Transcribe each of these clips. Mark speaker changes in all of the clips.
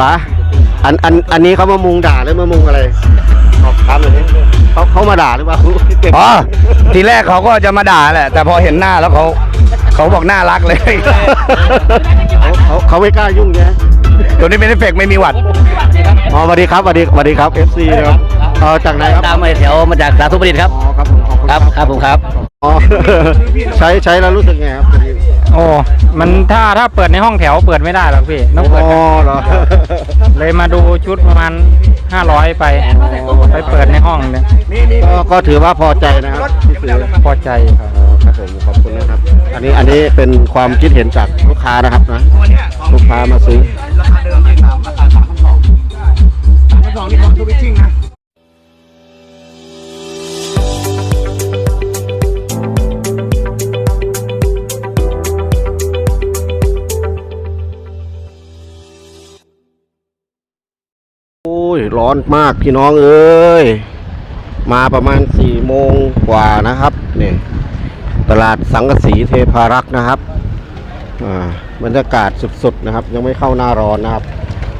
Speaker 1: ป๋าอันอันอันนี้เขามามุงด่าหรือมามุงอะไรตอบถามเลยเขาเขามาด่าหรือเปล่า
Speaker 2: อ๋อทีแรกเขาก็จะมาด่าแหละ แต่พอเห็นหน้าแล้วเขาเขาบอกน่ารักเลย
Speaker 1: เขาเขาเขาไม่กล้ายุ่งไง
Speaker 2: ตัวนี้เป็นเอฟเฟกต์ไม่มีหวัด
Speaker 1: อ๋อสวัสดีครับสวัสดีสวัสดีครับ FC นะครับเออจากไหนครับ
Speaker 3: ตามมาแถวมาจากสาธุประดิษฐ์ครับ
Speaker 1: อ๋อครับผมขอบ คุณ
Speaker 3: ครับครับผมครับ
Speaker 1: อ๋อ ใช้ใช้แล้วรู้สึกไงครับ
Speaker 4: โอ้ มันถ้าถ้าเปิดในห้องแถวเปิดไม่ได้หรอกพี่ ต้องเปิด
Speaker 1: อ๋อเหรอ
Speaker 4: เลยมาดูชุดประมาณ500ไป ไปเปิดในห้องเนี่ย
Speaker 1: ก็ก็ถือว่าพอใจนะครับที่ซื้อ
Speaker 4: พอใจครับ
Speaker 1: อ๋อครับผมขอบคุณนะครับ อันนี้อันนี้เป็นความคิดเห็นจากลูกค้านะครับนะลูกค้ามาซื้อโอ้ยร้อน ร้อนมากพี่น้องเอ้ยมาประมาณสี่โมงกว่านะครับนี่ตลาดสังกสีเทพารักษ์นะครับบรรยากาศสุดๆนะครับ ยังไม่เข้าหน้าร้อนนะครับ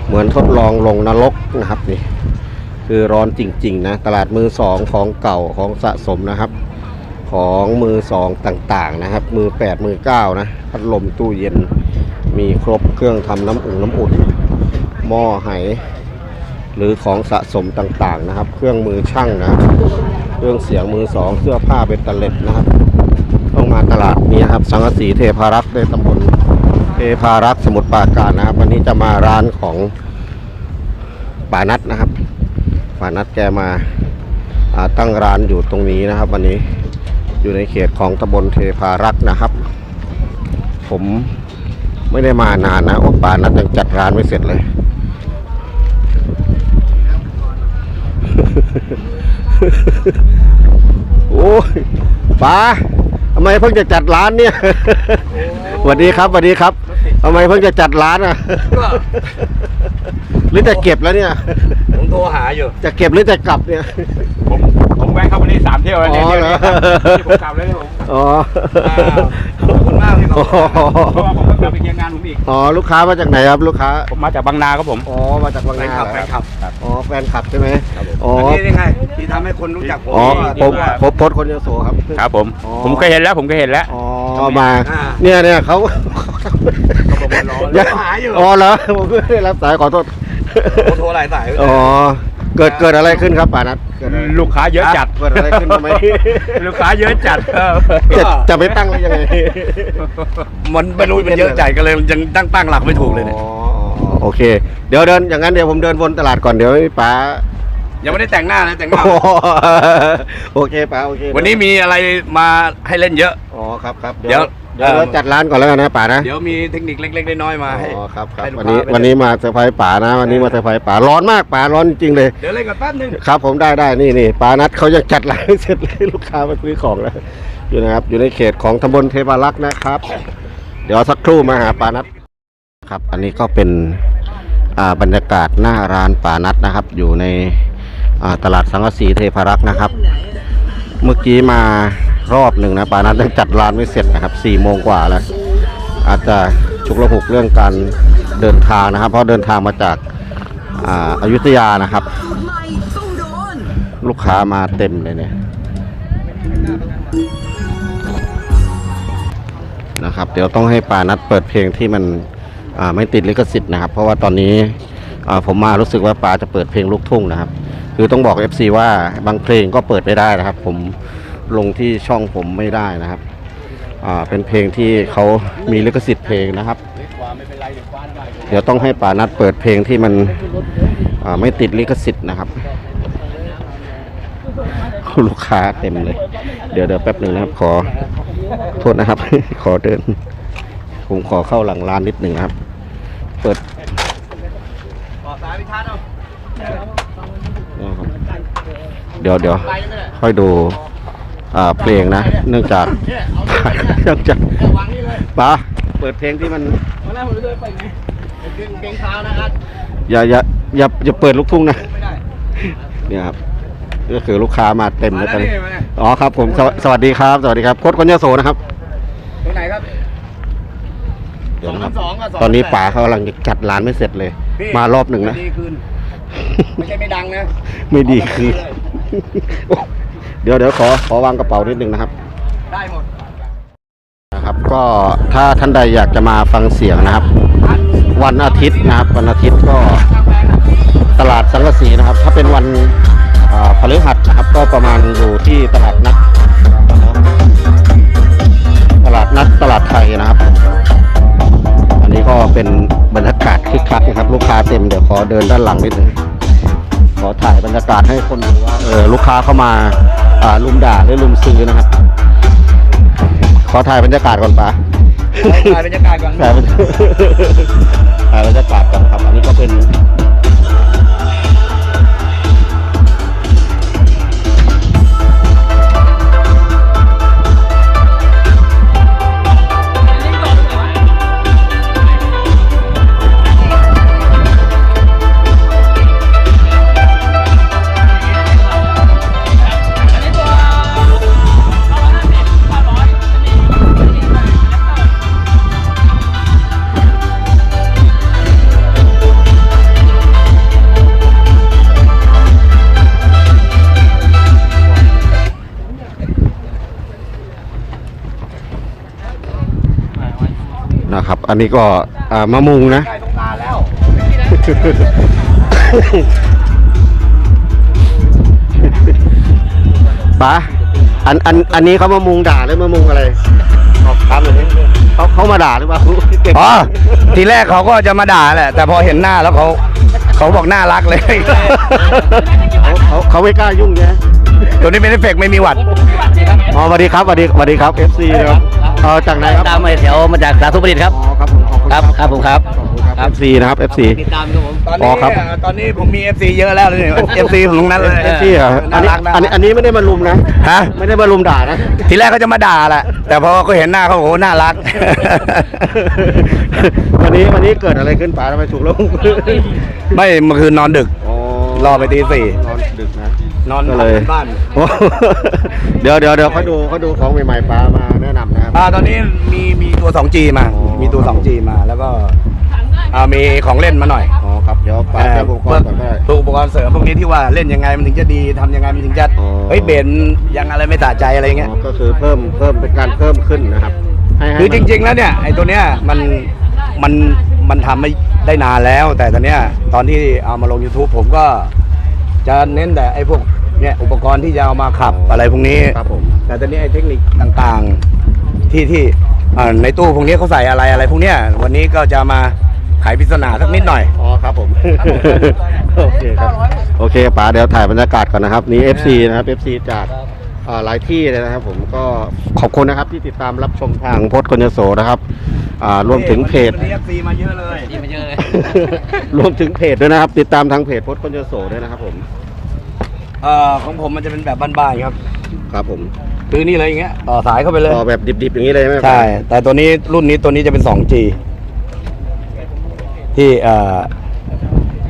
Speaker 1: เหมือนทดลองลงนรกนะครับนี่คือร้อนจริงๆนะตลาดมือสองของเก่าของสะสมนะครับ ของมือสองต่างๆนะครับ มือแปดมือเก้านะพัดลมตู้เย็นมีครบเครื่องทำน้ำอุ่นน้ำอุ่นหม้อไห หรือของสะสมต่างๆนะครับ เครื่องมือช่างนะ เครื่องเสียงมือสองเสื้อผ้าเป็นตะเล็ดนะครับ ต้องมาตลาดนี้ครับ สังกสีเทพารักษ์ในตำบลเทพารักษ์สมุทรปราการนะครับ วันนี้จะมาร้านของป่านัดนะครับป่านัดแกมาาตั้งร้านอยู่ตรงนี้นะครับ วันนี้อยู่ในเขตของตำบลเทพารักษ์นะครับ ผมไม่ได้มานานนะโอ้ป่านัดยังจัดร้านไม่เสร็จเลย โอ้ยป๋าทำไมเพิ่งจะจัดร้านเนี่ยสวัสดีครับสวัสดีครับทำไมเพิ่งจะจัดร้านอะ หรือจะเก็บแล้วเนี่ย
Speaker 2: ผมโทรหาอยู่
Speaker 1: จะเก็บหรือจะกลับเนี่ย
Speaker 4: ผมผมแวะเข้ามานี่สามเที่ยวแล้วเนี่ย
Speaker 1: อ๋อ
Speaker 4: เที่ยว
Speaker 1: เหรอ
Speaker 4: นี้ครับที่ผมกลับแล้วเนี่ยผม
Speaker 1: อ๋อ
Speaker 2: ขอบคุณ มากพี่
Speaker 1: อ๋อ
Speaker 4: เพราะว่าผมก็กลับไปเคลียร์งานผมอีก
Speaker 1: อ๋อลูกค้ามาจากไหนครับลูกค้า
Speaker 4: ผมมาจากบางนาครับผม
Speaker 1: อ๋อมาจากบาง
Speaker 2: แฟ
Speaker 1: นาน
Speaker 2: คลับ
Speaker 1: เห
Speaker 2: แฟ
Speaker 1: รอน
Speaker 2: คลับ
Speaker 1: อ๋อแฟนคลับใช่ไหมอ๋อ
Speaker 2: อันนี้ยังไงที่ทำให้คนรู้จักผม
Speaker 1: อ๋อ
Speaker 2: ที่
Speaker 1: ผม
Speaker 2: ว่า
Speaker 1: ผมโพสต์คนยโสครับ
Speaker 4: ครับผม
Speaker 1: อ๋อ
Speaker 4: ผมเคยเห็นแล้วผมเคยเห็นแล้ว
Speaker 1: อ๋อมา
Speaker 2: อ่า
Speaker 1: เนี่ยเนี่ยเขา
Speaker 2: เขาหาอยู่
Speaker 1: อ๋อเหรอผมไม่ได้รับสายขอโทษ
Speaker 2: ผมโทรหลายสาย
Speaker 1: อ๋อ เกิดเกิดอะไรขึ้นครับป่านัทเกิดอะไร
Speaker 4: ลูกค้าเยอะจัด
Speaker 1: เกิดอะไรขึ้นทำไม
Speaker 4: ลูกค้าเยอะจัด
Speaker 1: จะจะไปตั้งไว้ยังไง
Speaker 2: มันไม่รู้มันเยอะใจก็เลยยังตั้งตั้งหลักไม่ถูกเลยเนี่ย
Speaker 1: อ๋ออ๋อโอเค เดี๋ยวเดินอย่างนั้นเดี๋ยวผมเดินวนตลาดก่อนเดี๋ยวให้ป๋า
Speaker 2: ยังไม่ได้แต่งหน้าเลยแต่งหน้า
Speaker 1: โอ้โอเคป๋าโอเค
Speaker 2: วันนี้มีอะไรมาให้เล่นเยอะ
Speaker 1: อ๋อครับครับ
Speaker 2: เดี๋ยว
Speaker 1: เดี๋ยว
Speaker 2: เอ่อ
Speaker 1: เราจัดร้านก่อนแล้วกันนะป๋านะ
Speaker 2: เดี๋ยวมีเทคนิคเล็กๆน้อยๆมาให้
Speaker 1: อ๋อครับครับ
Speaker 2: ให้ลูก
Speaker 1: วัน
Speaker 2: ค้า
Speaker 1: นี้
Speaker 2: ไป
Speaker 1: วันนี้มาเซอร์ไพรส์ป๋านะวันนี้มาเซอร์ไพรส์ป๋าร้อนมากป๋าร้อนจริงๆเลย
Speaker 2: เดี๋ยวเล่นก่อนแป๊บนึง
Speaker 1: ครับผมได้ได้นี่นี่ปานัดเขายังจัดร้านไม่เสร็จเลยลูกค้ามาซื้อของแล้วอยู่นะครับ อยู่ในเขตของตำบลเทพารักษ์นะครับ เดี๋ยวสักครู่มาหาปานัดครับ อันนี้ก็เป็นอ่าบรรยากาศหน้าร้านปานัดนะครับ อยู่ในอ่าตลาดสังกะสีเทพารักษ์นะครับ เมื่อกี้มารอบหนึ่งนะปานัดยังจัดร้านไม่เสร็จนะครับสี่โมงกว่าแล้ว อาจจะฉุกระหุกเรื่องการเดินทางนะครับ เพราะเดินทางมาจากอาอยุทยานะครับ ลูกค้ามาเต็มเลยเนี่ยนะครับ เดี๋ยวต้องให้ปานัดเปิดเพลงที่มันไม่ติดลิขสิทธิ์นะครับ เพราะว่าตอนนี้ผมมารู้สึกว่าปาจะเปิดเพลงลูกทุ่งนะครับ คือต้องบอก FC ว่าบางเพลงก็เปิดไม่ได้นะครับ ผมลงที่ช่องผมไม่ได้นะครับอ่าเป็นเพลงที่เขามีลิขสิทธิ์เพลงนะครับ เดี๋ยวต้องให้ป่านัดเปิดเพลงที่มันอ่าไม่ติดลิขสิทธิ์นะครับ ลูกค้าเต็มเลย เดี๋ยวเดี๋ยวแป๊บหนึ่งนะครับ ขอโทษนะครับ ขอเดิน ผมขอเข้าหลังร้านนิดหนึ่งนะครับ เปิดนะครับ เดี๋ยวเดี๋ยวค่อยดูอ่าเพลงนะ เนื่องจากเนื่องจากป้าเปิดเพลงที่มันอย่าอย่าอย่าอย่าเปิดลูกทุ่งนะเนี่ยครับก็คือลูกค้ามาเต็มแล้วตอนนี้อ๋อครับ ผมสวสวัสดีครับ สวัสดีครับโค้ดคนยโสนะครับ
Speaker 2: ตรงไหนครับ
Speaker 1: เดี๋ยวนะครับ
Speaker 2: สองกับสอง
Speaker 1: ตอนนี้ป๋าเขากำลังจะจัดร้านไม่เสร็จเลย มารอบหนึ่งนะ
Speaker 2: ดีคืนไม่ใช่ไม่ดังนะ
Speaker 1: ไม่ดีคือ เดี๋ยวเดี๋ยวขอขอวางกระเป๋านิดนึงนะครับ
Speaker 2: ได้หมด
Speaker 1: นะครับ ก็ถ้าท่านใดอยากจะมาฟังเสียงนะครับ วันอาทิตย์นะครับ วันอาทิตย์ก็ตลาดสังกะสีนะครับ ถ้าเป็นวันอ่าพฤหัสนะครับ ก็ประมาณอยู่ที่ตลาดนัดตลาดนัดตลาดไทยนะครับอันนี้ก็เป็นบรรยากาศคึกคักนะครับ ลูกค้าเต็มเดี๋ยวขอเดินด้านหลังนิดนึง ขอถ่ายบรรยากาศให้คนดูว่าเออลูกค้าเข้ามาอ่าลุมด่าหรือลุมซื้อนะครับ ขอถ่ายบรรยากาศก่อนปะ
Speaker 2: ถ่ายบรรยากาศก่อน
Speaker 1: ถ่ายบรรถ่ายบรรยากาศก่อนครับ อันนี้ก็เป็น นะครับ อันนี้ก็อ่ามะมุงนะ
Speaker 2: ใกล้ตรงตาแล้ว
Speaker 1: ป๋าอันอันอันนี้เขามามุงด่าหรือมามุงอะไรขอบถามเลยดิเขาเขามาด่าหรือเปล่า
Speaker 2: อ๋อทีแรกเขาก็จะมาด่าแหละ แต่พอเห็นหน้าแล้วเขาเขาบอกน่ารักเลย
Speaker 1: เขาเขาเขาไม่กล้ายุ่งไง
Speaker 2: ตัวนี้เป็นเอฟเฟกต์ไม่มีหวัด
Speaker 1: อ๋อสวัสดีครับสวัสดีสวัสดีครับ FC นะครับ เออจากไหนครับ
Speaker 3: ตามมาแถวมาจากสาธุประดิษฐ์ครับ
Speaker 1: อ๋อครับผมขอบคุณ
Speaker 3: ครับครับผมครับ
Speaker 1: ขอบคุณครับ FC นะครับ FC
Speaker 3: ติดตามครับผม
Speaker 2: ตอน
Speaker 1: อ๋
Speaker 2: นี้
Speaker 1: อครับ
Speaker 2: ตอนนี้ผมมี FC เยอะแล้วเลยเอฟซีของตรงนั้นเลย
Speaker 1: FC เหรออันนี้
Speaker 2: น่ารักนะ
Speaker 1: อันนี้อันนี้ไม่ได้มาลุมนะ
Speaker 2: ฮะ
Speaker 1: ไม่ได้มาลุมด่านะ
Speaker 2: ทีแรกเขาจะมาด่าแหละแต่พอเขาเห็นหน้าเขาโอ้โหน่ารัก
Speaker 1: วันนี้วันนี้เกิดอะไรขึ้นป๋าทำไมถูกลง
Speaker 2: ไม่เมื่อคืนนอนดึก
Speaker 1: อ๋อ
Speaker 2: รอไปตีสี่
Speaker 1: นอนดึก นะ
Speaker 2: นอน
Speaker 1: ก็เลย
Speaker 2: บ้าน
Speaker 1: โอ้ เดี๋ยวเดี๋ยวเดี๋ยวเขาดูเขาดูของใหม่ๆป๋ามาแนะนำนะครับ
Speaker 2: อ่าตอนนี้มีมีตัว 2G มา
Speaker 1: อ๋อ
Speaker 2: มีตัว 2G มาแล้วก็อ่ามีของเล่นมาหน่อย
Speaker 1: อ๋อครับเดี๋ยวป๋าจะบุกก่อนก่อนก็ได้
Speaker 2: ตัวอุปกรณ์เสริมพวกนี้ที่ว่าเล่นยังไงมันถึงจะดีทำยังไงมันถึงจะ
Speaker 1: อ๋อ
Speaker 2: เฮ้ยเบนยังอะไรไม่สะใจอะไรเงี้ย
Speaker 1: อ๋อก็คือเพิ่มเพิ่มเป็นการเพิ่มขึ้นนะครับ ให้ให้
Speaker 2: คือจริง ๆ แล้วเนี่ยไอ้ตัวเนี้ยมันมันมันทำไม่ได้นานแล้ว แต่ตอนเนี้ยตอนที่เอามาลง YouTube ผมก็จะเน้นแต่ไอ้พวก เนี่ยอุปกรณ์ที่จะเอามาขับอะไรพวกนี้
Speaker 1: ครับผม
Speaker 2: แต่ตอนนี้ไอ้เทคนิคต่างๆที่ที่อ่าในตู้พวกนี้เขาใส่อะไรอะไรพวกเนี้ยวันนี้ก็จะมาไขปริศนาสักนิดหน่อย
Speaker 1: อ๋อครับผม โอเคครับ โอเคป๋าเดี๋ยวถ่ายบรรยากาศก่อนนะครับ นี่ FC นะครับ FC จากอ่าหลายที่เลยนะครับ ผมก็ขอบคุณนะครับที่ติดตามรับชมทางโพสต์คนยโสนะครับอ่ารวมถึงเพจ
Speaker 2: วันนี้ FC มาเยอะเลย
Speaker 3: นี่มาเยอะเลย
Speaker 1: รวมถึงเพจด้วยนะครับ ติดตามทางเพจโพสต์คนยโสด้วยนะครับผม
Speaker 2: เอ่อของผมมันจะเป็นแบบบ้านๆครับ
Speaker 1: ครับผม
Speaker 2: คือนี่เลยอย่างเงี้ยต่อสายเข้าไปเลย
Speaker 1: ต่อแบบดิบๆอย่างนี้เลยไหม
Speaker 2: ใช่ แต่ตัวนี้รุ่นนี้ตัวนี้จะเป็น 2G ที่เอ่อ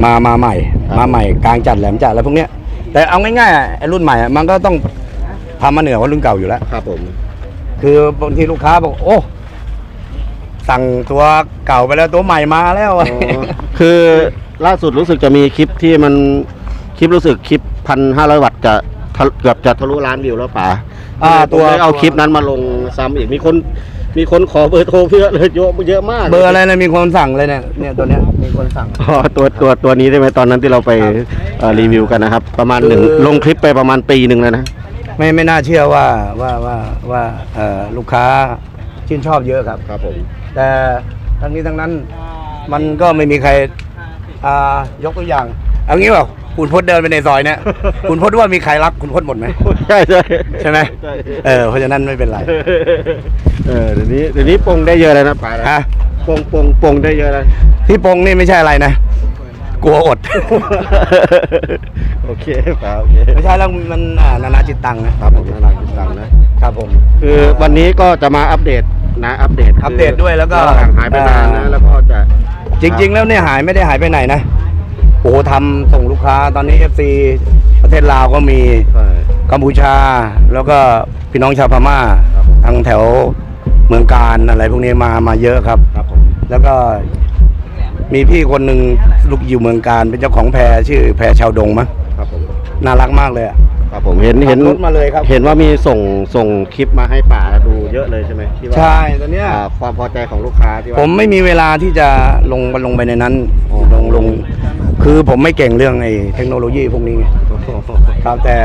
Speaker 2: มามาใหม่ มาใหม่กลางจัดแหลมจัดอะไรพวกเนี้ย แต่เอาง่ายๆอะไอ้รุ่นใหม่อะมันก็ต้องทำมาเหนือกว่ารุ่นเก่าอยู่แล้ว
Speaker 1: ครับผม
Speaker 2: คือบางทีลูกค้าบอก โอ้ สั่งตัวเก่าไปแล้วตัวใหม่มาแล้ว
Speaker 1: อ๋อคือล่าสุดรู้สึกจะมีคลิปที่มัน คลิปรู้สึกคลิปพันห้าร้อยวัตต์จะทะเกือบจะทะลุล้านวิวแล้วป๋า
Speaker 2: อ่า
Speaker 1: ตั
Speaker 2: ตัวว
Speaker 1: เอาคลิปนั้นมาลงซ้ำอีกมีคนมีคนขอเบอร์โทรเพื่อเลยเยอะเยอะมาก
Speaker 2: เบอร์อะไรนะมีคนสั่งเลยเนี่ยเนี่ยตัวเนี้ยมีคนสั่ง
Speaker 1: อ๋อตัวตัวตัวนี้ได้ไหมตอนนั้นที่เราไปเอ่อรีวิวกันนะครับ ประมาณหนึ่ง
Speaker 2: คือ
Speaker 1: ลงคลิปไปประมาณปีหนึ่งแล้วนะ
Speaker 2: ไม่ไม่น่าเชื่อว่าว่าว่าว่าเอ่อลูกค้าชื่นชอบเยอะครับ
Speaker 1: ครับผม
Speaker 2: แต่ทั้งนี้ทั้งนั้นมันก็ไม่มีใครอ่ายกตัวอย่างเอางี้เปล่า คุณพจน์เดินไปในซอยเนี่ย คุณพจน์ว่ามีใครรักคุณพจน์หมดไหม
Speaker 1: ใช่ใช่
Speaker 2: ใช่ไหม
Speaker 1: ใช่
Speaker 2: เออเพราะฉะนั้นไม่เป็นไร
Speaker 1: เออเดี๋ยวนี้เดี๋ยวนี้ปงได้เยอะเลยนะป๋านะ
Speaker 2: ฮะ
Speaker 1: ปงปงปงได้เยอะเลย
Speaker 2: ที่ปงนี่ไม่ใช่อะไรนะ กลัวอด
Speaker 1: โอเคป๋าโอเค
Speaker 2: ไม่ใช่แล้วมันอ่านานาจิตตังนะครับ
Speaker 1: ผมน่ารักจริงๆนะครับ
Speaker 2: ผม
Speaker 1: คือวันนี้ก็จะมาอัปเดตนะอัปเดตคื
Speaker 2: อัปเดตด้วยแล้วก็
Speaker 1: ห่างหายไปนานนะแล้วก็จะ
Speaker 2: จริง ๆ แล้วเนี่ยหายไม่ได้หายไปไหนนะ โอ้โหทำส่งลูกค้าตอนนี้ FC ประเทศลาวก็มี
Speaker 1: ใช่
Speaker 2: กัมพูชา แล้วก็พี่น้องชาวพม่า
Speaker 1: ครับผม
Speaker 2: ทางแถวเมืองการอะไรพวกนี้มามาเยอะครับ
Speaker 1: ครับผม
Speaker 2: แล้วก็มีพี่คนหนึ่งลูกอยู่เมืองการเป็นเจ้าของแพรชื่อแพรชาวดงมั้ง
Speaker 1: ครับผม
Speaker 2: น่ารักมากเลยอะ
Speaker 1: ครับผมเห็นเห็น
Speaker 2: ขับรถมาเลยครับ
Speaker 1: เห็นว่ามีส่งส่งคลิปมาให้ป่าดูเยอะเลยใช่ไหมที่ว่า
Speaker 2: ใช่ตอนเนี้ย
Speaker 1: อ่าความพอใจของลูกค้าที่ว่า
Speaker 2: ผมไม่มีเวลาที่จะลงลงไปในนั้น
Speaker 1: อ๋อ
Speaker 2: ลงลง คือผมไม่เก่งเรื่องไอ้เทคโนโลยีพวกนี้ไงครับแต่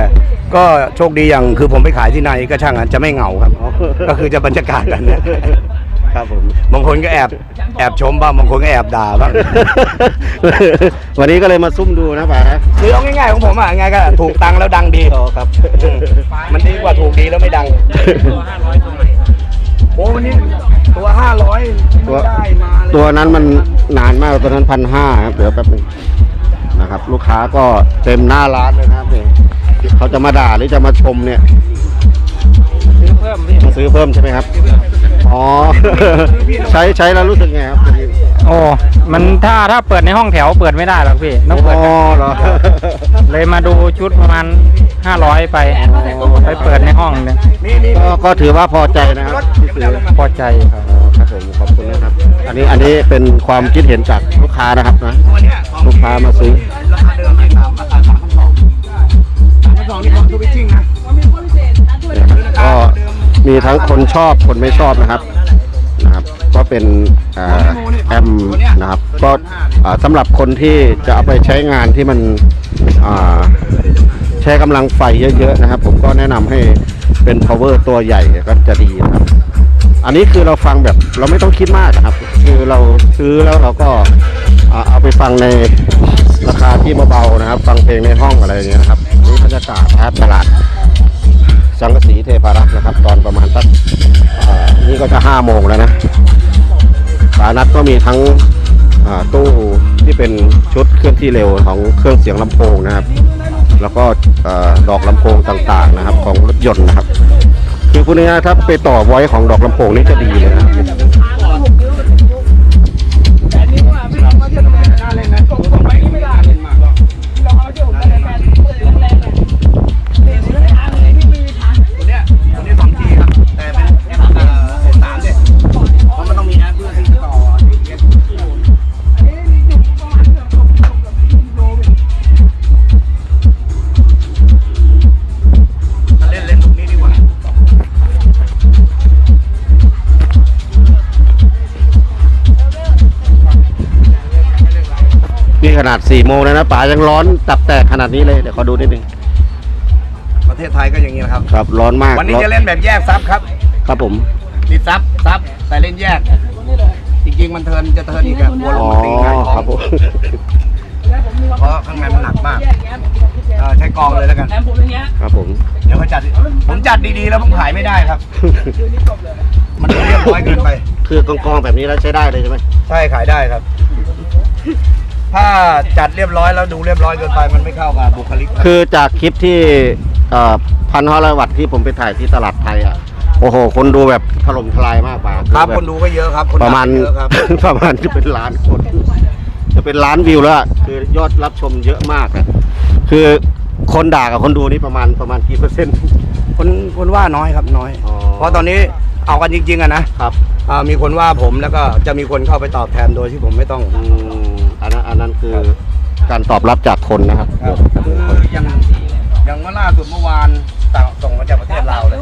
Speaker 2: ก็โชคดีอย่างคือผมไปขายที่ไหนก็ช่างอะจะไม่เหงาครับ ก็คือจะบรรยากาศแบบเนี้ย
Speaker 1: ครับผม
Speaker 2: บางคนก็แอบแอบชมบ้างบางคนก็แอบด่าบ้าง
Speaker 1: วันนี้ก็เลยมาซุ่มดูนะป่านะ
Speaker 2: คือเอาง่ายๆของผมอะไงก็ถูกตังค์แล้วดังดี
Speaker 1: อ๋อครับ
Speaker 2: อืมมันดีกว่าถูกดีแล้วไม่ดังโอ้วันนี้ตัวห้าร้อย
Speaker 1: ตัว
Speaker 2: ได้มาเลย
Speaker 1: ตัวนั้นมันนานมากตัวนั้นพันห้าครับเดี๋ยวแป๊บนึง นะครับ ลูกค้าก็เต็มหน้าร้านเลยนะครับเนี่ยเขาจะมาด่าหรือจะมาชมเนี่ย
Speaker 4: ซื้อเพิ่มพี่
Speaker 1: มาซื้อเพิ่มใช่ไหมครับอ๋อ ใช้ใช้แล้วรู้สึกไงครับ
Speaker 4: โอ้มันถ้าถ้าเปิดในห้องแถวเปิดไม่ได้หรอกพี่ต้องเปิด
Speaker 1: อ๋อเหรอ
Speaker 4: เลยมาดูชุดประมาณ500ไปไปเปิดในห้องเนี่ย
Speaker 2: นี่นี่
Speaker 1: ก็ก็ถือว่าพอใจนะครับที่ซื้อ
Speaker 4: พอใจครับ
Speaker 1: อันนี้อันนี้เป็นความคิดเห็นจากลูกค้านะครับนะ
Speaker 2: ตัวเนี้ย
Speaker 1: ลูกค้ามาซื้อ
Speaker 2: ราคาเดิมที่สามราคาสามพันสองสามพันสองนี่ของทูบิชิ่งนะ
Speaker 1: ก็มีทั้งคนชอบคนไม่ชอบนะครับนะครับก็เป็นอ่าแอมนะครับก็อ่าสำหรับคนที่จะเอาไปใช้งานที่มันอ่าใช้กำลังไฟเยอะๆนะครับ ผมก็แนะนำให้เป็น power ตัวใหญ่ก็จะดีนะครับ อันนี้คือเราฟังแบบเราไม่ต้องคิดมากนะครับ คือเราซื้อแล้วเราก็เอาไปฟังในราคาที่เบาๆนะครับ ฟังเพลงในห้องอะไรอย่างเงี้ยนะครับนี่บรรยากาศนะครับตลาด สังกสีเทพารักษ์นะครับ ตอนประมาณสักนี่ก็จะห้าโมงแล้วนะสานัดก็มีทั้งตู้ที่เป็นชุดเคลื่อนที่เร็วของเครื่องเสียงลำโพงนะครับ แล้วก็ดอกลำโพงต่างๆนะครับ ของรถยนต์นะครับ คือคุณง่ายๆถ้าไปต่อไว้ของดอกลำโพงนี่จะดีเลยนะ ขนาด4โมงแล้วนะป๋ายังร้อนตับแตกขนาดนี้เลยเดี๋ยวขอดูนิดนึง
Speaker 2: ประเทศไทยก็อย่างนี้แหละครับ
Speaker 1: ครับร้อนมาก
Speaker 2: วันนี้
Speaker 1: ร้อ
Speaker 2: จะเล่นแบบแยกซับครับ
Speaker 1: ครับผม
Speaker 2: นี่ซับซับแต่เล่นแยก จริงๆมันเทิร์นจะเทิร์นอีกอะกลัวล
Speaker 1: อ๋
Speaker 2: ง
Speaker 1: อ
Speaker 2: มาตีหงายท้อง
Speaker 1: ครับผม
Speaker 2: เพราะข้างในมันหนักมากเอ่อใช้กองเลยแล้วกัน
Speaker 1: ครับผม
Speaker 2: เดี๋ยวเขาจัดผมจัดดีๆแล้วผมขายไม่ได้ครับ มันเรียบร้อยเกินไป
Speaker 1: คือกองๆแบบนี้แล้วใช้ได้เลยใช่ไหม
Speaker 2: ใช่ขายได้ครับ ถ้าจัดเรียบร้อยแล้วดูเรียบร้อยเกินไปมันไม่เข้ากับบุคลิกครับ
Speaker 1: คือจากคลิปที่พันห้าร้อยวัตต์ที่ผมไปถ่ายที่ตลาดไทยอะโอ้โห คนดูแบบถล่มทลายมากป่ะ
Speaker 2: ครับ
Speaker 1: แค
Speaker 2: นดูก็เยอะครับคน
Speaker 1: ประมาณ
Speaker 2: ด่เยอะครับ
Speaker 1: ประมาณจะเป็นล้านคน จะเป็นล้านวิวแล้วอะคือยอดรับชมเยอะมากอะคือคนด่ากับคนดูนี่ประมาณประมาณกี่เปอร์เซ็นต์
Speaker 2: คนคนว่าน้อยครับน้อย
Speaker 1: อ๋อ
Speaker 2: เพราะตอนนี้ เอากันจริง ๆอะนะครับ อ่ามีคนว่าผมแล้วก็จะมีคนเข้าไปตอบแทนโดยที่ผมไม่ต้อง
Speaker 1: อืมอันนั้นอันนั้นคือการตอบรับจากคนนะครับ
Speaker 2: ครับคืออย่างอย่างเมื่อล่าสุดเมื่อวานสั่งส่งมาจากประเทศลาวเลย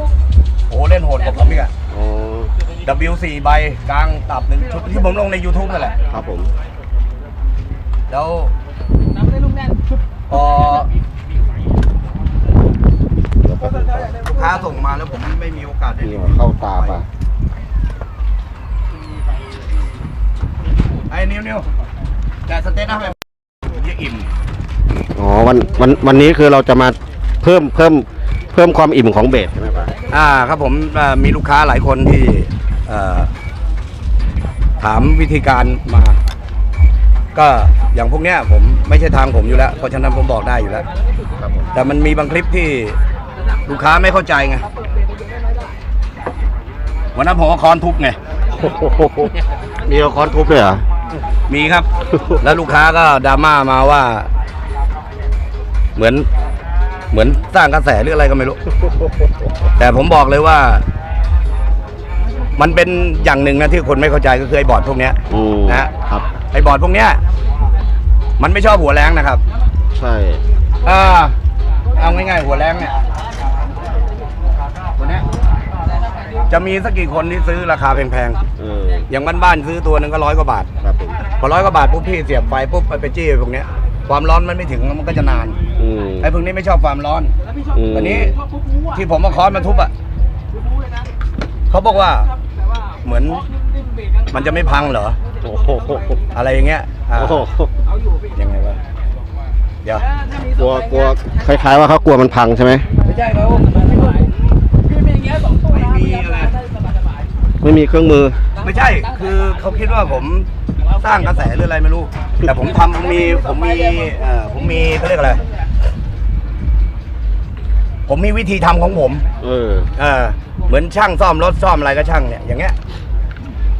Speaker 2: โอ้โหเล่นโหดกว่าผมอีกอะ
Speaker 1: อ๋อ
Speaker 2: W4 ใบกลางตับหนึ่งชุดที่ผมลงใน YouTube นั่นแหละ
Speaker 1: ครับผม
Speaker 2: แล้วพอ ลูกค้าส่งมาแล้วผมไม่มีโอกาสได้
Speaker 1: นี่เข้าตาป่ะ
Speaker 2: ไอ้นิวนิวแต่สเต็กนะแบบเยอะอิ่ม
Speaker 1: อ๋อวันวันวันนี้คือเราจะมาเพิ่มเพิ่มเพิ่มความอิ่มของเบสใช่ไหมป่ะ
Speaker 2: อ่าครับผมอ่ามีลูกค้าหลายคนที่เอ่อถามวิธีการมา ก็อย่างพวกเนี้ยผมไม่ใช่ทางผมอยู่แล้ว เพราะฉะนั้นผมบอกได้อยู่แล้ว
Speaker 1: ครับผม
Speaker 2: แต่มันมีบางคลิปที่ ลูกค้าไม่เข้าใจไง วันนั้นผมเอาคอนทุบไง
Speaker 1: โอ้โหมีเอาคอนทุบเลยเหรอ
Speaker 2: มีครับ แล้วลูกค้าก็ดราม่ามาว่า เหมือน เหมือนสร้างกระแสหรืออะไรก็ไม่รู้ แต่ผมบอกเลยว่า มันเป็นอย่างหนึ่งนะที่คนไม่เข้าใจก็คือไอ้บอร์ดพวกเนี้ย
Speaker 1: อืม
Speaker 2: นะ
Speaker 1: ครับ
Speaker 2: ไอ้บอร์ดพวกเนี้ย มันไม่ชอบหัวแรงนะครับ
Speaker 1: ใช่
Speaker 2: เออเอาง่ายๆหัวแรงเนี่ยตัวเนี้ย จะมีสักกี่คนที่ซื้อราคาแพง
Speaker 1: เออ
Speaker 2: ๆ อย่างบ้านๆซื้อตัวหนึ่งก็ร้อยกว่าบาท
Speaker 1: ครับผม
Speaker 2: พอร้อยกว่าบาทปุ๊บพี่เสียบไฟปุ๊บไปไปจี้พวกเนี้ยความร้อนมันไม่ถึงมันก็จะนาน
Speaker 1: อืม
Speaker 2: ไอ้พวกนี้ไม่ชอบความร้อน
Speaker 1: อืม
Speaker 2: ตอนนี้ที่ผมมาค้อนมาทุบอะเขาบอกว่าเหมือนมันจะไม่พังเหรอ
Speaker 1: โอ้โห
Speaker 2: อะไรอย่างเงี้ยอ่า
Speaker 1: โอ้โห
Speaker 2: ยังไงวะเดี๋ยว
Speaker 1: กลัวกลัวคล้ายๆว่าเขากลัวมันพังใช่ไหม
Speaker 2: ไม่ใช่เขาไม่มีอะไร
Speaker 1: ไม่มีเครื่องมือ
Speaker 2: ไม่ใช่ คือเขาคิดว่าผมสร้างกระแสหรืออะไรไม่รู้ แต่ผมทำผมมีผมมีเอ่อผมมีเขาเรียกอะไร ผมมีวิธีทำของผม
Speaker 1: เออ
Speaker 2: เออเหมือนช่างซ่อมรถซ่อมอะไรก็ช่างเนี่ยอย่างเงี้ย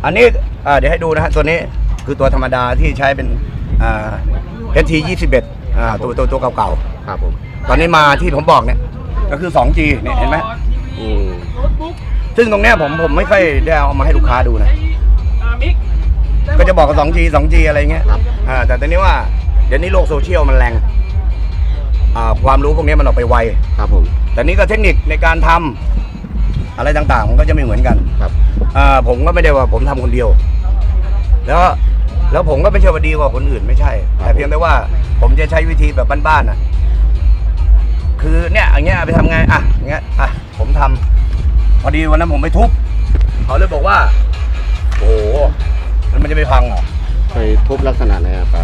Speaker 2: อันนี้อ่าเดี๋ยวให้ดูนะฮะตัวนี้คือตัวธรรมดาที่ใช้เป็นอ่า HT 21อ่าตัวตัวตัวเก่า
Speaker 1: ครับผม
Speaker 2: ๆ ตอนนี้มาที่ผมบอกเนี่ย ก็คือ 2G เนี่ยเห็นไหม
Speaker 1: อืม
Speaker 2: ซึ่งตรงเนี้ยผมผมไม่ค่อยได้เอามาให้ลูกค้าดูนะ ก็จะบอกกับ 2G 2G อะไรเงี้ย
Speaker 1: ครับ
Speaker 2: อ่าแต่ตอนนี้ว่าเดี๋ยวนี้โลกโซเชียลมันแรงอ่าความรู้พวกนี้มันออกไปไว
Speaker 1: ครับผม
Speaker 2: แต่นี้ก็เทคนิคในการทำอะไรต่างๆ มันก็จะไม่เหมือนกัน
Speaker 1: ครับ
Speaker 2: อ่าผมก็ไม่ได้ว่าผมทำคนเดียว แล้วแล้วผมก็ไม่ใช่ว่าดีกว่าคนอื่นไม่ใช่แต่เพียงแต่ว่าผมจะใช้วิธีแบบบ้านๆอะ คือเนี่ยอย่างเงี้ยเอาไปทำไงอะอย่างเงี้ยอะผมทำ พอดีวันนั้นผมไปทุบเขาเลยบอกว่า โอ้โหมันจะไปพังเหรอ
Speaker 1: ไปทุบลักษณะไหนครับป้า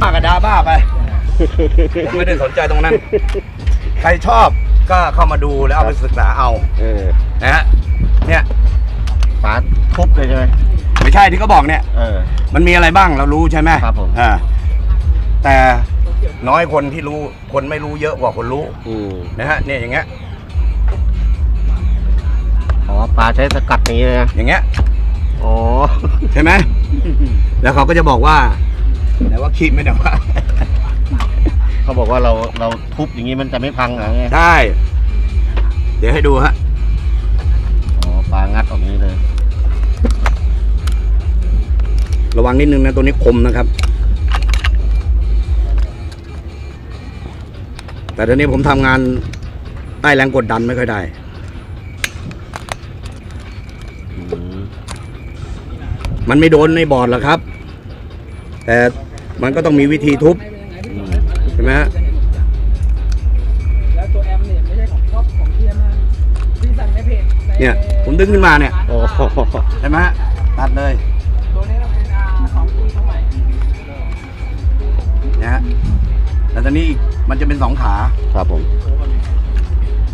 Speaker 2: บ้ากระดาบ้าไป ผมไม่ได้สนใจตรงนั้น ใครชอบก็เข้ามาดูแล้วเอาไปศึกษาเอา
Speaker 1: เออ
Speaker 2: นะฮะเนี่ย
Speaker 1: ป้าทุบเลยใช่ไหม
Speaker 2: ไม่ใช่ที่เขาบอกเนี่ย
Speaker 1: เออ
Speaker 2: มันมีอะไรบ้างเรารู้ใช่ไหม
Speaker 1: ครับผม
Speaker 2: อ่าแต่น้อยคนที่รู้คนไม่รู้เยอะกว่าคนรู้
Speaker 1: อืม
Speaker 2: นะฮะเนี่ยอย่างเงี้ย
Speaker 1: อ๋อปลาใช้สกัดอย่างนี้เลยนะ
Speaker 2: อย่างเงี้ย
Speaker 1: อ๋อ
Speaker 2: ใช่ไหม แล้วเขาก็จะบอกว่าแต่ว่าคิดไม่ได้ว่า
Speaker 1: เขาบอกว่าเราเราทุบอย่างนี้มันจะไม่พังเหรอไง
Speaker 2: ได้ เดี๋ยวให้ดูฮะ
Speaker 1: อ๋อปลางัดออกนี้เลย
Speaker 2: ระวังนิดนึงนะตัวนี้คมนะครับ แต่ตอนนี้ผมทำงานใต้แรงกดดันไม่ค่อยได้
Speaker 1: อืม
Speaker 2: มันไม่โดนในบอร์ดหรอกครับ แต่มันก็ต้องมีวิธีทุบ
Speaker 1: อืม
Speaker 2: ใช่ไหมฮะ
Speaker 5: แล้วตัวแอมเนี่ยไม่ใช่ของท็อปของเทียมนะที่สั่งในเพจใน
Speaker 2: เนี่ย ผมดึงขึ้นมาเนี่ย
Speaker 1: โอ้โห
Speaker 2: ใช่ไหมฮะตัดเลย
Speaker 5: อ
Speaker 2: นนี้อีกมันจะเป็นสองขา
Speaker 1: ครับผม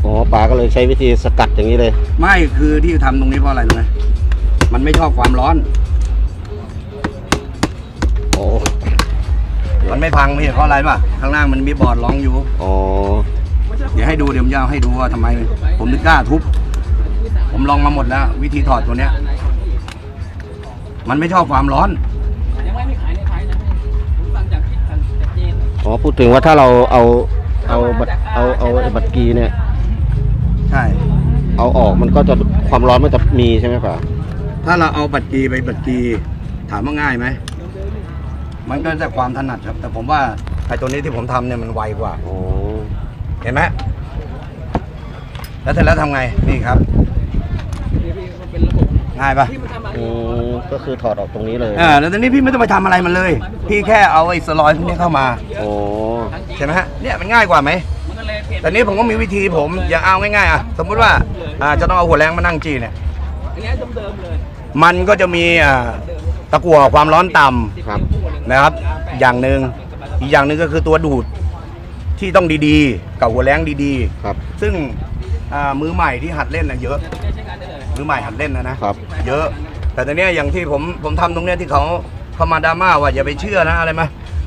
Speaker 1: อ๋อปลาก็เลยใช้วิธีสกัดอย่างนี้เลย
Speaker 2: ไม่คือที่ทำตรงนี้เพราะอะไรรู้ไหมมันไม่ชอบความร้อน
Speaker 1: โอ้
Speaker 2: มันไม่พังไม่ใช่เพราะอะไรป่ะข้างล่างมันมีบอร์ดรองอยู่
Speaker 1: อ๋อ
Speaker 2: เดี๋ยวให้ดูเดี๋ยวผมจะเอาให้ดูว่าทำไม ผมถึงกล้าทุบ ผมลองมาหมดแล้ว วิธีถอดตัวเนี้ย มันไม่ชอบความร้อน
Speaker 1: อ๋อพูดถึงว่าถ้าเราเอาเอาบัตรเอาเอาไอ้บัตรกีเนี่ย
Speaker 2: ใช่
Speaker 1: เอาออกมันก็จะความร้อนมันจะมีใช่ไหมป่า
Speaker 2: ถ้าเราเอาบัตรกีไปบัตรกีถามว่าง่ายไหมมันก็จะความถนัดครับ แต่ผมว่าไอ้ตัวนี้ที่ผมทำเนี่ยมันไวกว่า
Speaker 1: อ๋อ
Speaker 2: เห็นไหมแล้วเสร็จแล้วทำไงนี่ครับ
Speaker 5: นี่พี่มันเป็นระบบ
Speaker 2: ง่ายปะ
Speaker 5: ที่มันทำมา
Speaker 1: อืมก็คือถอดออกตรงนี้เลย
Speaker 2: เออแล้วตอนนี้พี่ไม่ต้องไปทำอะไรมันเลย พี่แค่เอาไอ้สลอยพวกนี้เข้ามา
Speaker 1: โอ้
Speaker 2: ใช่ไหมฮะเนี่ยมันง่ายกว่าไหม
Speaker 5: มันก็เลยเปลี่ยน
Speaker 2: แต่นี้ผมก็มีวิธีผมอย่าเอาง่ายๆอะสมมุติว่าอ่าจะต้องเอาหัวแรงมานั่งจีเนี่ย
Speaker 5: อันนี้เดิมๆเลย
Speaker 2: มันก็จะมีอ่าตะกั่วความร้อนต่ำ
Speaker 1: ครับ
Speaker 2: นะครับ อย่างหนึ่งอีกอย่างหนึ่งก็คือตัวดูดที่ต้องดีๆ กับหัวแรงดี
Speaker 1: ครับ
Speaker 2: ๆ ซึ่งอ่ามือใหม่ที่หัดเล่นนะเยอะ มือใหม่หัดเล่นนะนะครับ เยอะ แต่ตอนเนี้ยอย่างที่ผมผมทำตรงเนี้ยที่เขาเข้ามาดราม่าว่าอย่าไปเชื่อนะอะไรไหม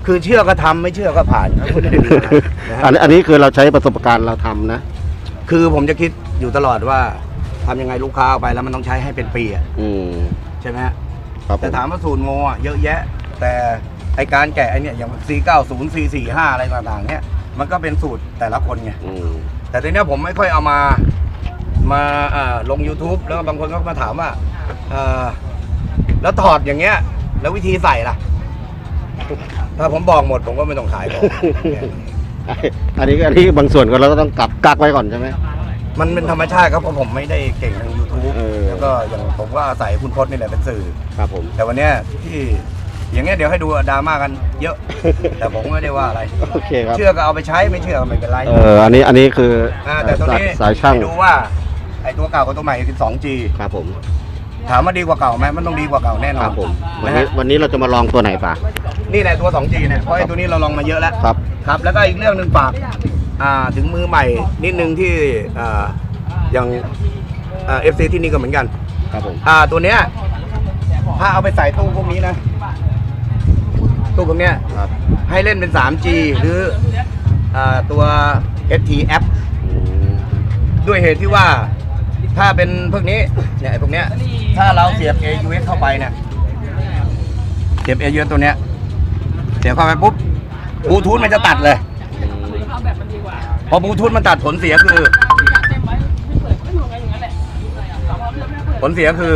Speaker 2: คือเชื่อก็ทำไม่เชื่อก็ผ่านครับนะฮะ
Speaker 1: อันนี้อันนี้คือเราใช้ประสบการณ์เราทำนะ
Speaker 2: คือผมจะคิดอยู่ตลอดว่าทำยังไงลูกค้าเอาไปแล้วมันต้องใช้ให้เป็นปีอะ
Speaker 1: อืม
Speaker 2: ใช่ไหมฮะ
Speaker 1: ครับผ
Speaker 2: แต่
Speaker 1: ม
Speaker 2: ถามว่าสูตรโงอะเยอะแยะ แต่ไอการแกะไอเนี่ยอย่าง 490 445 อะไรต่างๆเนี่ยมันก็เป็นสูตรแต่ละคนไง
Speaker 1: อืม
Speaker 2: แต่ทีเนี้ยผมไม่ค่อยเอามา มาอ่าลง YouTube แล้วบางคนก็มาถามว่าอ่าแล้วถอดอย่างเงี้ย แล้ววิธีใส่ล่ะ ถ้าผมบอกหมดผมก็ไม่ต้องขายของ
Speaker 1: อันนี้ก็อันนี้บางส่วนก็เราก็ต้องกลับกักไว้ก่อนใช่ไหม
Speaker 2: มันเป็นธรรมชาติครับเพราะผมไม่ได้เก่งทาง YouTube
Speaker 1: เออ
Speaker 2: แล้วก็อย่างผมก็อาศัยคุณพจน์นี่แหละเป็นสื่อ
Speaker 1: ครับผม
Speaker 2: แต่วันเนี้ยที่อย่างเงี้ยเดี๋ยวให้ดูดราม่ากันเยอะ แต่ผมไม่ได้ว่าอะไร
Speaker 1: โอเคครับ
Speaker 2: เชื่อก็เอาไปใช้ไม่เชื่อก็ไม่เป็นไร
Speaker 1: เอออันนี้อันนี้คือ
Speaker 2: อ่าแต่ตัวนี้
Speaker 1: สายช่าง
Speaker 2: ให้ดูว่า ไอ้ตัวเก่ากับตัวใหม่คือ 2G
Speaker 1: ครับผม
Speaker 2: ถามว่าดีกว่าเก่าไหมมันต้องดีกว่าเก่าแน่นอ
Speaker 1: คนรับผม วัน
Speaker 2: นะ
Speaker 1: นี้
Speaker 2: ฮะ
Speaker 1: วันนี้เราจะมาลองตัวไหนป่ะ
Speaker 2: นี่แหละตัว 2G เนี่ยเพราะไอ้ตัวนี้เราลองมาเยอะแล้ว
Speaker 1: ครับ
Speaker 2: ครับแล้วก็อีกเรื่องหนึ่งฝากอ่าถึงมือใหม่นิดนึงที่อ่าอย่างอ่าเอฟซีที่นี่ก็เหมือนกัน
Speaker 1: ครับผม
Speaker 2: อ่าตัวเนี้ยถ้าเอาไปใส่ตู้พวกนี้นะ ตู้พวกเนี้ย
Speaker 1: ครับ
Speaker 2: ให้เล่นเป็น 3G หรืออาตัว ST app
Speaker 1: อืม
Speaker 2: ด้วยเหตุที่ว่า ถ้าเป็นพวกนี้เนี่ยไอ้พวกเนี้ยถ้าเราเสียบ AUX เข้าไปเนี่ยเสียบ AUX ตัวเนี้ยเสียบเข้าไปปุ๊บบลูทูธมันจะตัดเลย
Speaker 5: เอาแบบมันดีกว่า
Speaker 2: พอบลูทูธมันตัดผลเสียคือ
Speaker 5: อยากเต็มไว้ไม่เปิดก็อยู่ไงอย่างนั้นแหละสองรอบเริ่มไม่เปิด
Speaker 2: ผลเสียคือ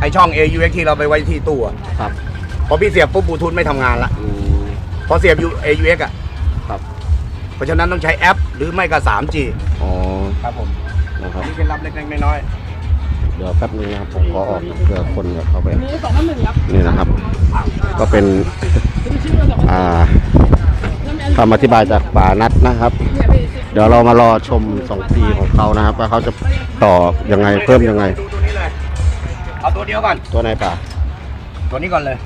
Speaker 2: ไอช่อง AUX ที่เราไปไว้ที่ตู้อะ
Speaker 1: ครับ
Speaker 2: พอพี่เสียบปุ๊บบลูทูธไม่ทำงานละ
Speaker 1: อืม
Speaker 2: พอเสียบ AUX อะ
Speaker 1: ครับ
Speaker 2: เพราะฉะนั้นต้องใช้แอป หรือไม่ก็ 3G
Speaker 1: อ๋อ
Speaker 2: ครับผม
Speaker 1: นะครับ
Speaker 2: นี่เคล็ดลับเล็กๆน้อย
Speaker 1: เดี๋ยวแป๊บนึงนะครับผมขอออกเพื่อคนจะเข้าไป
Speaker 5: มีสองพันหนึ่งครับ
Speaker 1: นี่นะครับ ก็เป็น
Speaker 5: ที่ชื่อว่าสองพัน
Speaker 1: อ่า
Speaker 5: แล้วมีอัน
Speaker 1: คำอธิบายจากป่านัดนะครับ
Speaker 5: เนี่ยไปสิบ
Speaker 1: เดี๋ยวเรามารอชมสองปีของเขานะครับว่าเขาจะต่อยังไงเพิ่มยังไง
Speaker 2: ดูตัวนี้เลยเอาตัวเดียวก่อน
Speaker 1: ตัวไหนป่า
Speaker 2: ตัวนี้ก่อนเลย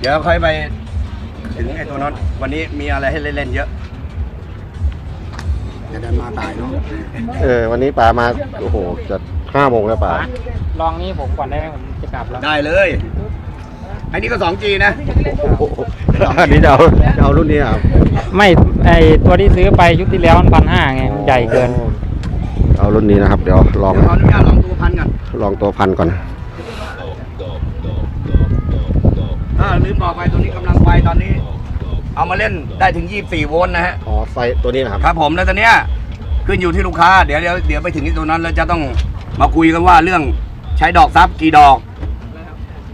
Speaker 2: เดี๋ยวค่อยไปถึงไอ้ตัวนั้นวันนี้มีอะไรให้เล่นๆเยอะ จะเดินมาตายเนาะ
Speaker 1: เออวันนี้ป่ามาโอ้โหจะห้าโมงแล้วป่า
Speaker 4: ลองนี้ผมก่อนได้ไหมผมจะกลับแล้ว
Speaker 2: ได้เลยอันนี้ก็ 2G นะ
Speaker 1: โอ้โหอันนี้จะเอาจะเอารุ่นนี้ครับ
Speaker 4: ไม่ไอตัวที่ซื้อไปชุดที่แล้วมันพันห้าไงมันใหญ่เกิน
Speaker 1: เอารุ่นนี้นะครับ เดี๋ยวลอง
Speaker 2: เดี๋ยวขออนุญาตลองตัวพันก่อน
Speaker 1: ลองตัวพันก่อน
Speaker 2: อ่าลืมบอกไปตัวนี้กำลังไฟตอนนี้ เอามาเล่นได้ถึง 24 โวลต์นะฮะ
Speaker 1: อ๋อไฟตัวนี้นะครับ
Speaker 2: ครับผมแล้วตอนเนี้ยขึ้นอยู่ที่ลูกค้าเดี๋ยวเดี๋ยวเดี๋ยวไปถึงที่ตัวนั้น แล้วจะต้องมาคุยกันว่าเรื่องใช้ดอกซับกี่ดอก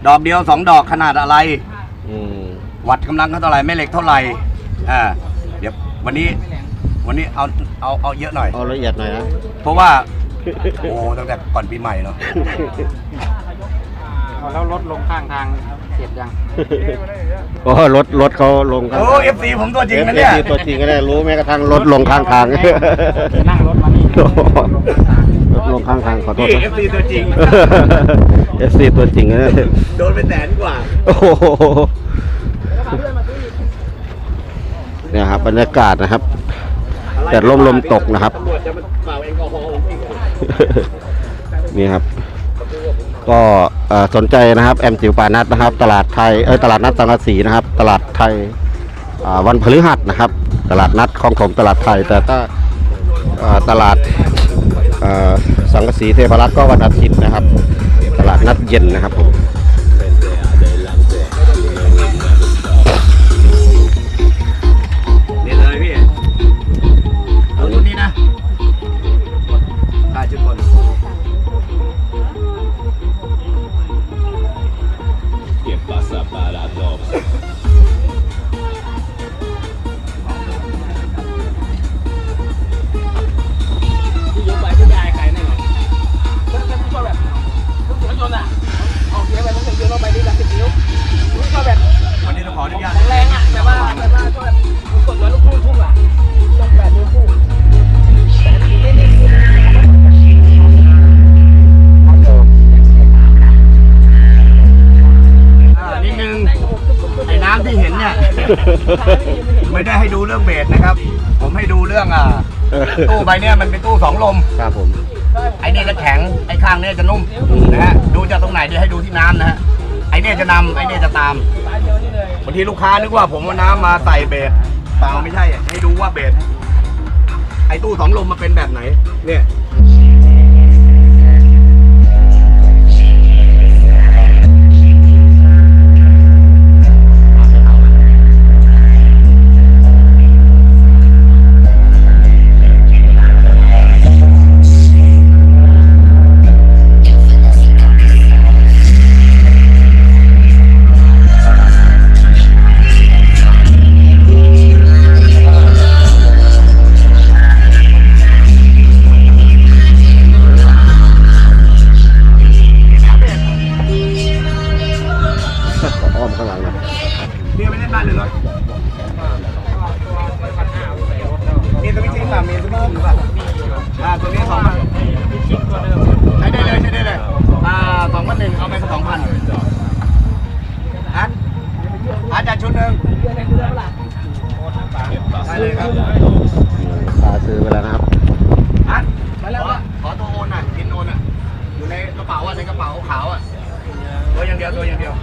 Speaker 2: ดอกเดียวสองดอกขนาดอะไร
Speaker 1: อืม
Speaker 2: วัดกำลังเขาเท่าไหร่แม่เหล็กเท่าไหร่อ่าเดี๋ยววันนี้วันนี้เอาเอาเอาเยอะหน่อย
Speaker 1: เอาละเอียดหน่อยนะ
Speaker 2: เพราะว่า โอ้ตั้งแต่ก่อนปีใหม่เนาะ
Speaker 4: เอา แล้วรถลงข้างทางเสร็จยัง
Speaker 1: โอ้รถรถเขาลงข้าง
Speaker 2: โอ้เอฟซีผมตัวจริงนะเนี่ย
Speaker 1: อฟซีตัวจริงก็ได้รู้แม้กระทั่งรถลงข้างทาง
Speaker 4: นั่งรถมานี่
Speaker 1: โอ้โหรถลงข้างทางขอโทษ
Speaker 2: นี่เอฟซีตัวจริง
Speaker 1: เอฟซีตัวจริงนะ
Speaker 2: โดนไปแสนกว่า
Speaker 1: โอ้โหเนี่ยครับบรรยากาศนะครับ แต่ลมลมตกนะครับ
Speaker 2: ตำรวจจะมาเป่าแอลกอฮอล์ผมอีกเหรอ
Speaker 1: นี่ครับ ก็สนใจนะครับแอมจิวปานัดนะครับ ตลาดไทยเออตลาดนัดสังกสีนะครับ ตลาดไทยวันพฤหัสนะครับ ตลาดนัดคลองถมตลาดไทย แต่ถ้าตลาดสังกสีเทพรักษ์ก็วันอาทิตย์นะครับ ตลาดนัดเย็นนะครับผม
Speaker 2: ตู้ใบเนี้ยมันเป็นตู้สองลม
Speaker 1: ครับผม
Speaker 2: ไอ้เนี่ยจะแข็ง ไอ้ข้างเนี่ยจะนุ่มนะฮะ ดูจากตรงไหนเดี๋ยวให้ดูที่น้ำนะฮะ ไอ้เนี่ยจะนำไอ้เนี่ยจะตาม
Speaker 5: สายเดียวนี่เลย
Speaker 2: บางทีลูกค้านึกว่าผมเอาน้ำมาใส่เบสเปล่าไม่ใช่อะให้ดูว่าเบสไอ้ตู้สองลมมันเป็นแบบไหน เนี่ย
Speaker 1: เล
Speaker 2: ยครับ
Speaker 1: ลูกค้าซื้อไปแล้วนะครับ
Speaker 2: อะมาแล้วขอตัวโอนหน่อยพินโอนอะอยู่ในกระเป๋าอะในกระเป๋าขาวอะตัวอย่างเดียวตัวอย่างเดียว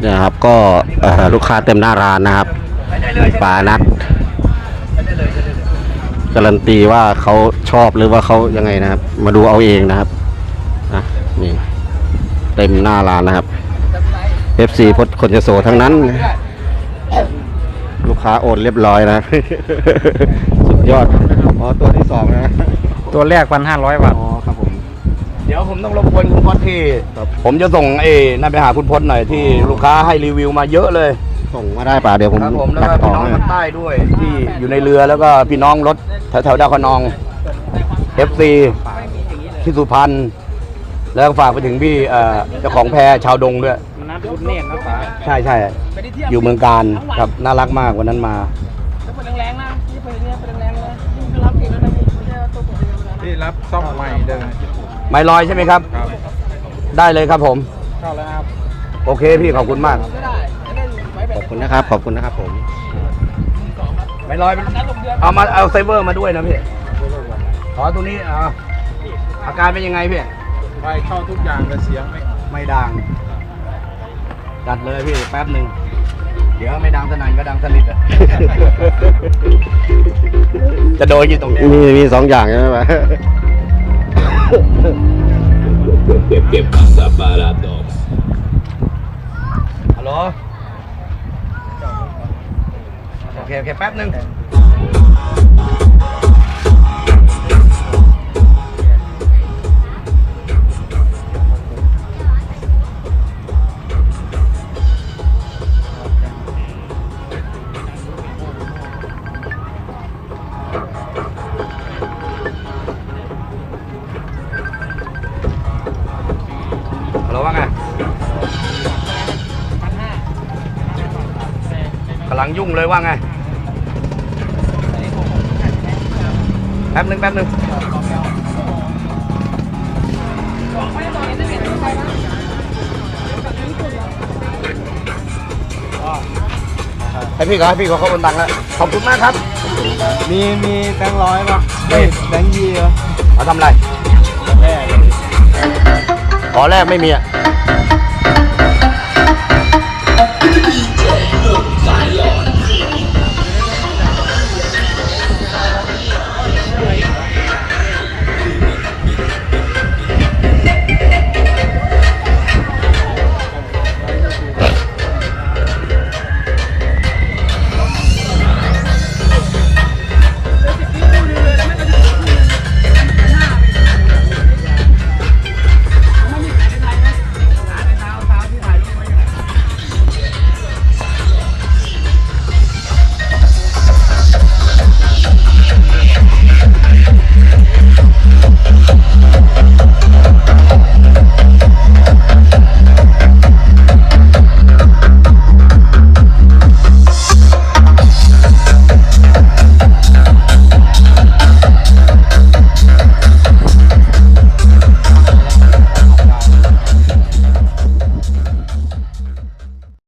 Speaker 1: เนี่ยครับก็เอ่อลูกค้าเต็มหน้าร้านนะครับ
Speaker 2: ใช้ได้เลย
Speaker 1: ปานัด
Speaker 2: ใช้ได้เลยใช้ได้เลย
Speaker 1: การันตีว่าเขาชอบหรือว่าเขายังไงนะครับ มาดูเอาเองนะครับอะนี่เต็มหน้าร้านนะครับ FC พดคนจะโสทั้งนั้นลูก ค้าโอนเรียบร้อยนะ สุดยอดอ๋อตัวที่สองนะ
Speaker 4: ตัวแรกพันห้าร้อยบาท
Speaker 1: อ๋อครับผม
Speaker 2: เดี๋ยวผมต้องรบกวนคุณพจน์ที่
Speaker 1: ครับ
Speaker 2: ผมจะส่งเอ้นั่นไปหาคุณพจน์หน่อยที่ลูกค้าให้รีวิวมาเยอะเลย
Speaker 1: ส่งมาได้ป่ะเดี๋ยวผม
Speaker 2: ครับผมแล้ว
Speaker 1: ตัด
Speaker 2: ก็
Speaker 1: ต่อ
Speaker 2: พี่น้อง
Speaker 1: ให้
Speaker 2: ทางใต้ด้วยที่อยู่ในเรือแล้วก็พี่น้องรถแถวๆดาวคนอง FC ที่สุพรรณแล้วก็ฝากไปถึงพี่เอ่อเจ้าของแพชาวดงด้วย
Speaker 4: มันนัด คุณเนตรนะป๋า
Speaker 2: ใช่ใช่อยู่เมืองการครับน่ารักมากวันนั้นมาแล้ว
Speaker 5: เปิดแรงๆนะนี่เปิดเนี่ยเปิดแรงๆเลยนี่คือรับเองแล้วนะนี่ไม่ใช่ตัวผมเองนะ
Speaker 4: ที่รับซ่อมใหม่เดิม
Speaker 2: ไม้ลอยใช่ไหมครับ ได้เลยครับผม
Speaker 4: เข้าแล้วครับ
Speaker 2: โอเคพี่ขอบคุณมาก
Speaker 1: ขอบคุณนะครับขอบคุณนะครับผม
Speaker 2: ไม้ลอย
Speaker 5: นั้นผมเดือน
Speaker 2: เอามาเอาไซเบอร์มาด้วยนะพี่ขอตัวนี้เอาอาการเป็นยังไงพี่
Speaker 4: ไปเข้าทุกอย่างแต่เสียงไม่
Speaker 2: ไม่ดัง จัดเลยพี่แป๊บหนึ่ง เดี๋ยวไม่ดังสนั่นก็ดังสนิทอะ จะโดนอยู่ตรงนี้
Speaker 1: มีมีสองอย่างใช่ไหม
Speaker 6: Que, que pasa paradox?
Speaker 2: ฮัลโหลโอเคโอเคแป๊บหนึ่ง ลังยุ่งเลยว่าไงแป๊บหนึ่งแป๊บหนึ่งให้พี่ก่อนให้พี่ก่อนเขาโอนตังค์แล้วขอบคุณมากครับ
Speaker 4: มีมีแบงค์ร้อยป่ะเฮ้ยแบงค์ยี่เหรอ
Speaker 2: เอาทำอะไร
Speaker 4: แรก
Speaker 2: ขอแรกไม่มีอะ